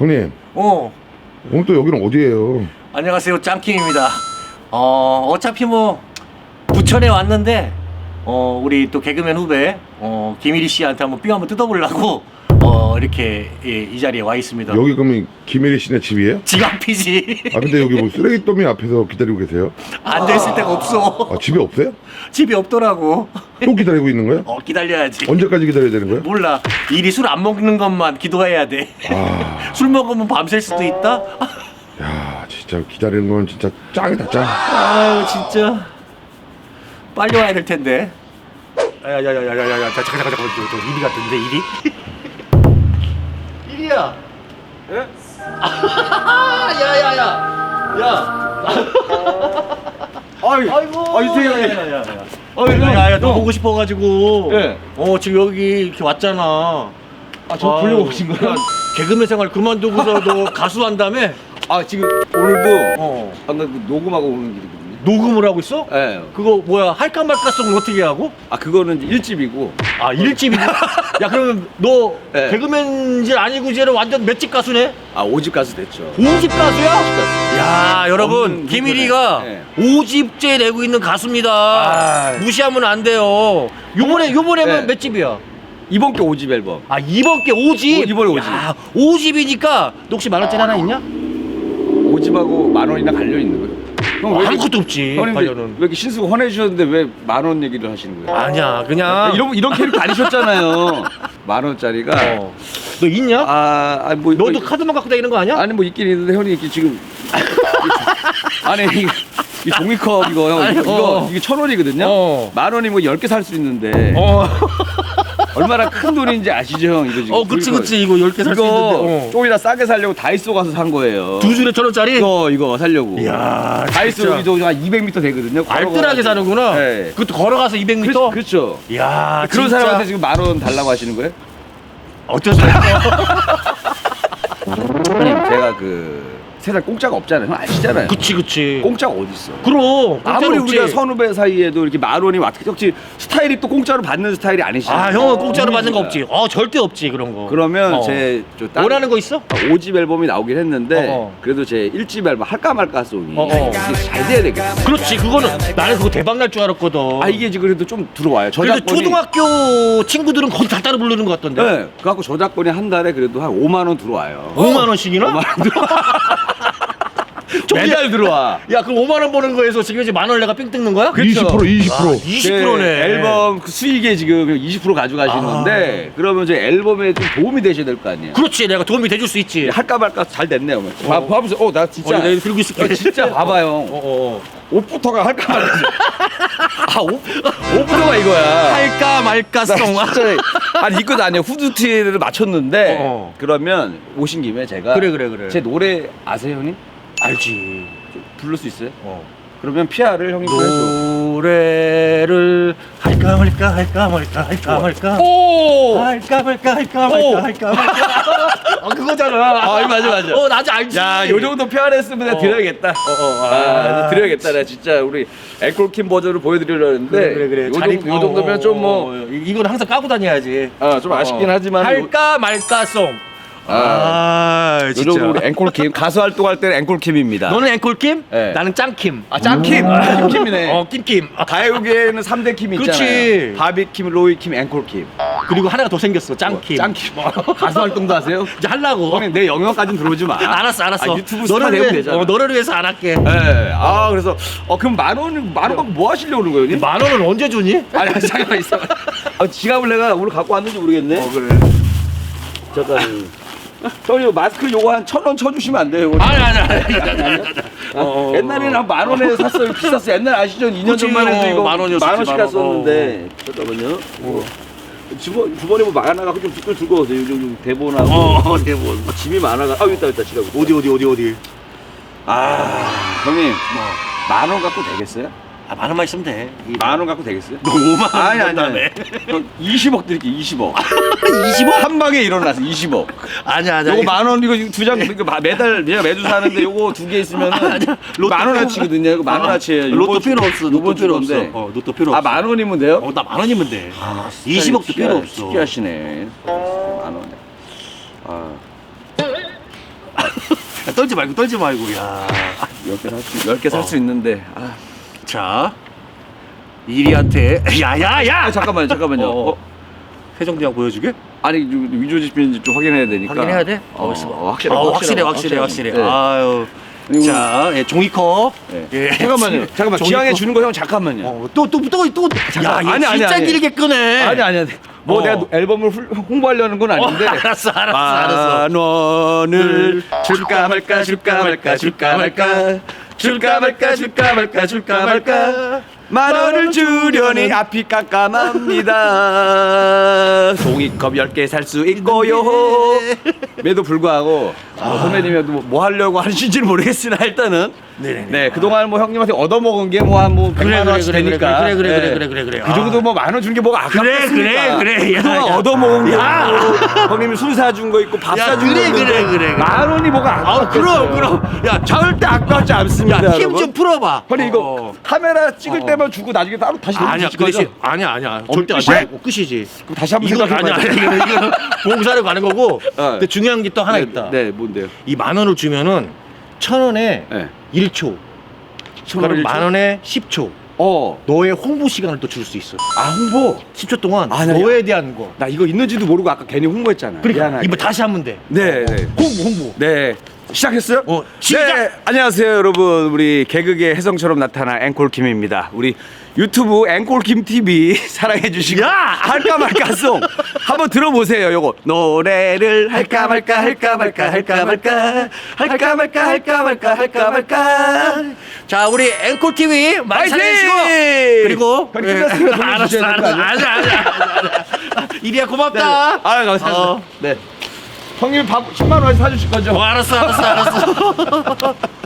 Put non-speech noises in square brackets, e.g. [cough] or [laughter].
형님. 어. 오늘 또 여기는 어디예요? 안녕하세요. 짱킴입니다. 어 어차피 뭐 부천에 왔는데 어 우리 또 개그맨 후배 어 김일희 씨한테 한번 삥 한번 뜯어보려고 어 이렇게 예, 이 자리에 와 있습니다 여기 그러면 김혜리 씨네 집이에요? 지 앞이지 아 근데 여기 뭐 쓰레기 더미 앞에서 기다리고 계세요? 앉아 있을 데가 없어 아 집에 없어요? 집이 없더라고 또 기다리고 있는 거예요? 어 기다려야지 언제까지 기다려야 되는 거예요? 몰라 일이 술 안 먹는 것만 기도해야 돼술 아, 먹으면 밤샐 수도 있다 야 진짜 기다리는 건 진짜 짱이다 짱. 아유 진짜 빨리 와야 될 텐데. 야야야야야야야 잠깐 잠깐 잠깐 저, 저 이리 같은데 이 리? 이리야. 예? 야야야. [laughs] 야. [laughs] 아이, 아이고. 아이, 되게, 야 야야. 아이, 야야 너 형. 보고 싶어가지고. 예. 어 지금 여기 이렇게 왔잖아. 아, 저 아유, 보려고 오신 거예요? 야, 개그맨 생활 그만두고서 너 [laughs] 가수 한다며? 아, 지금 오늘도 어. 방금 그 녹음하고 오는 길이거든요. 녹음을 하고 있어? 예. 그거 뭐야 할까 말까송을 어떻게 하고? 아, 그거는 이제 1집이고. 아 일집이냐? 야 그러면 너 네. 개그맨질 아니고 이제는 완전 맷집 가수네? 아, 5집 가수 됐죠. 오집 가수야? 야 여러분 없는 김일이가 네. 오집째 내고 있는 가수입니다 아. 무시하면 안 돼요 요번에 요번에면 네. 몇 집이야? 이번 게 5집 앨범. 아 이번 게 오집? 오, 이번에 오집. 야, 오집이니까 너 혹시 만원짜리 하나 있냐? 5집하고 만 원이나 갈려 있는 거예요. 형, 왜 이렇게- 아무것도 없지 형님, 왜 관련은 이렇게 신수가 헌해주셨는데 왜 만 원 얘기를 하시는 거예요? 아니야 그냥 이런, 이런 캐릭터 아니셨잖아요. [laughs] 만 원짜리가. 어. 너 있냐? 아, 아니, 뭐. 너도 뭐, 카드만 갖고 다니는 거 아니야? 아니, 뭐 있긴 있는데, 형님, 이게 지금. [laughs] 아니, 이, 이 종이컵 이거, 형, 아니, 이거, 이거, 어. 이게 천 원이거든요? 어. 만 원이 뭐 10개 살 수 있는데. 어. [laughs] 얼마나 큰 돈인지 아시죠, 형? 이거 지금. 어 그치 그치 이거 10개 살 수 이거 있는데 어. 좀이나 싸게 살려고 다이소 가서 산 거예요. 두 줄에 천 원짜리? 이거 이거 살려고. 이야 다이소 진짜. 여기도 한 200m 되거든요. 알뜰하게 사는구나. 네. 그것도 걸어가서 200m. 그, 그렇죠. 이야, 그런 진짜 사람한테 지금 만 원 달라고 하시는 거예요? 어쩔 수 없어. [laughs] 형님, 제가 그 세상 공짜가 없잖아요. 형 아시잖아요. 그치, 그치. 공짜가 어디 있어? 그럼. 아무리 공짜는 우리가 없지. 선후배 사이에도 이렇게 만 원이 왔 혹시 스타일이 또 공짜로 받는 스타일이 아니시잖아요. 아, 형은 공짜로 받는 거 없지. 어, 절대 없지, 그런 거. 그러면 어. 제저 원하는 거 있어? 5집 앨범이 나오긴 했는데 어, 어. 그래도 제 1집 앨범 할까 말까 송이 어, 어. 이게 잘 돼야 되겠다. 그렇지, 그거는 나는 그거 대박 날 줄 알았거든. 아 이게 지금 그래도 좀 들어와요. 저작권이 초등학교 친구들은 거의 다 따라 부르는 것 같던데. 네. 그래갖고 저작권이 한 달에 그래도 한 5만 원 들어와요. 5만 원씩이나? 5만 원 들어와. 매달 [laughs] 들어와. 야, 그럼 5만 원 버는 거에서 지금 이제 만원 내가 삥 뜯는 거야? 그렇죠. 20% 20%. 아, 20%네. 제 앨범 그 수익에 지금 20% 가져가시는 아. 건데 그러면 제 앨범에 좀 도움이 되셔야 될 거 아니에요. 그렇지, 내가 도움이 돼줄 수 있지. 할까 말까 잘 됐네요. 봐, 어. 봐보세요. 어, 나 진짜. 어, 내가 들고 있을게. 야, 진짜 [laughs] 봐봐요. 어, 어, 어. 옷부터가 할까 말까. 아, 옷, 옷부터가 이거야. 할까 말까 나 송. 진짜 아니 이것도 아니에요 후드티를 맞췄는데 어. 그러면 오신 김에 제가 그래, 그래, 그래. 제 노래 아세요 형님? 알지. 좀 부를 수 있어요? 어. 그러면 피아를 형님 해줘 노래를 할까 말까 할까 말까 할까 말까 오! 할까 말까 할까 오! 말까 할까 말까 어 [laughs] 그거잖아 아 맞아 맞아 어 나도 알지 야, 요 정도 피아를 했으면 내가 어. 드려야겠다. 어, 어, 아, 아. 드려야겠다. 내가 진짜 우리 앵콜킴 버전을 보여드리려 했는데 그래 그래 그래 요, 입- 요 정도면 어, 좀뭐 어, 어, 이건 항상 까고 다녀야지 아, 좀 아쉽긴 어. 하지만 할까 말까 송 아, 아, 요 정도 우리 앵콜킴 가수 활동할 때는 앵콜킴입니다. 너는 앵콜킴 네. 나는 짱킴 아, 짱킴. 아, 킴킴이네. 어 킴킴 아, 가요계에는 3대 킴 있잖아요. 그치. 바비킴, 로이킴, 앵콜킴. 그리고 하나가 더 생겼어 짱킴 짱킴. [laughs] 가수 활동도 하세요? 이제 하려고 형님 내 영역까지는 들어오지 마. [laughs] 알았어 알았어 아, 유튜브 스타 너를 되면 위해 되잖아. 어, 너를 위해서 안 할게 네. 아 그래서 어 그럼 만 원, 만 원 갖고 뭐 하시려고 그러는 거예요? 형님? 만 원은 언제 주니? [laughs] 아니 아니, 잠깐만 있어. 아, 지갑을 내가 오늘 갖고 왔는지 모르겠네. 그래 잠깐. 형님 마스크 요거 한 천 원 쳐주시면 안 돼요? 아니 아니 아니 아니 아니 어, 옛날에는 한 만 원에 샀어요. 비쌌어. 옛날 아시죠? 2년 그치, 전만 해도 어, 이거 만 원씩 만 원. 갔었는데. 잠깐만요. 뭐. 주번, 주번에 뭐 많아가지고 좀 뒷걸 들고 오세요. 요즘 좀 대본하고. 어 대본 어, 짐이 많아가. 아, 있다, 있다, 지갑. 어디 어디 어디 어디 아, 형님. 만 원 갖고 되겠어요? 아 만 원만 있으면 돼 만 원 갖고 되겠어요? 너 5만 원 아니, 아니, 다음에 아니. 형, 20억 드릴게요, 20억. 25? [laughs] 한 방에 일어나서 20억. 아니야 아니야 요거 만 원, 이거 두 장, 이거 마- 매달, 내가 매주 사는데 요거 두개 [laughs] 아니야. 로또 만 원어치거든요. 이거 만 원어치예요. 로또 요번 주- 필요 없어 로또 요번 필요 없어 주건데. 어 로또 필요 아, 없어 만 원이면 돼요? 어 나 만 원이면 돼 20억도 필요 없어 특이하시네. 만 원에. 아. 떨지 말고 떨지 말고 야. 10개 살 수, 10개 살 수 있는데. 아, 자. 이리한테 [laughs] 야야야. 아, 잠깐만요, 잠깐만요. 어. 어, 세종대왕 보여주게? 아니, 위조 지표인지 좀 확인해야 되니까. 확인해야 돼? 어, 있어봐. 어, 확실해, 어, 확실해, 확실해, 확실해. 네. 아유. 그리고- 자, 예, 종이컵. 네. 예. 잠깐만요. 잠깐만. 종이컵. 기왕에 주는 거 형 잠깐만요. 어, 또, 또, 또, 또. 야, 아니, 얘 아니, 진짜 아니. 길게 끄네. 아니 아니 아니. 뭐 어. 내가 앨범을 훌- 홍보하려는 건 아닌데. 어, 알았어, 알았어, 알았어. 만 원을 줄까 말까 줄까 말까 줄까 말까 줄까 말까 줄까 말까 줄까 말까. 만 원을 주려니 앞이 깜깜합니다. [laughs] 종이컵 10개 살 수 있고요. 매도 불구하고 뭐 선배님이 뭐, 뭐 하려고 하시는지는 모르겠으나 일단은 네네네. 네 그동안 뭐 형님한테 얻어먹은 게 뭐 한뭐 100만 그래, 그래, 원씩 그래, 그래, 되니까 그래, 그래, 그래, 네. 그래, 그래, 그래. 그 정도 뭐 만원 주는 게 뭐가 그래, 아깝겠습니까 그래, 그래. 야, 그동안 야. 얻어먹은 게 야. 있고 형님이 술 사준 거 있고 밥 야, 사준 그래, 거 있고 그래, 그래, 그래. 만 원이 뭐가 아, 아깝겠어요 그럼, 그럼. 야, 절대 아깝지 않습니다 야, 힘 여러분. 좀 풀어봐. 아니 이거 어. 카메라 찍을 어. 때만 주고 나중에 따로 다시 아니야, 돌려주실 거죠? 끝이지. 아니야, 아니야. 절대 끝이야? 아니고 끝이지. 그럼 다시 한번 이거 생각해 아니야, 봐요 아니야. 이거는 봉사를 가는 거고. 어. 근데 중요한 게 또 하나 네, 있다. 네 뭔데요? 이 만 원을 주면은 천 원에 네. 1초. 천 원에 그럼? 만 원에 10초. 어. 너의 홍보 시간을 또 줄 수 있어. 아 홍보. 10초 동안 아, 나 너에 대한 거. 나 이거 있는지도 모르고 아까 괜히 홍보했잖아. 그러니까 미안하게. 이거 다시 하면 돼. 네, 네. 홍보 홍보. 네. 시작했어요? 어, 시작! 네, 안녕하세요, 여러분. 우리 개그의 혜성처럼 나타난 앵콜 킴입니다. 우리 유튜브 앵콜킴 TV [laughs] 사랑해 주시고 야! 할까 말까 송 한번 들어보세요. 요거 노래를 할까 말까 할까 말까 할까 말까 할까 말까 할까 말까 할까 말까 자, 우리 앵콜 TV 많이 파이팅! 사랑해 주시고 그리고 형님 끝났으면 예, 알았어, 되는 거 알았어, 아니야? 아니야, 아니야, 아니야. 이리야 고맙다. 아, 감사합니다. 어. 네. 형님 밥 10만 원씩 사주실 거죠? 어, 알았어, 알았어, 알았어. [laughs]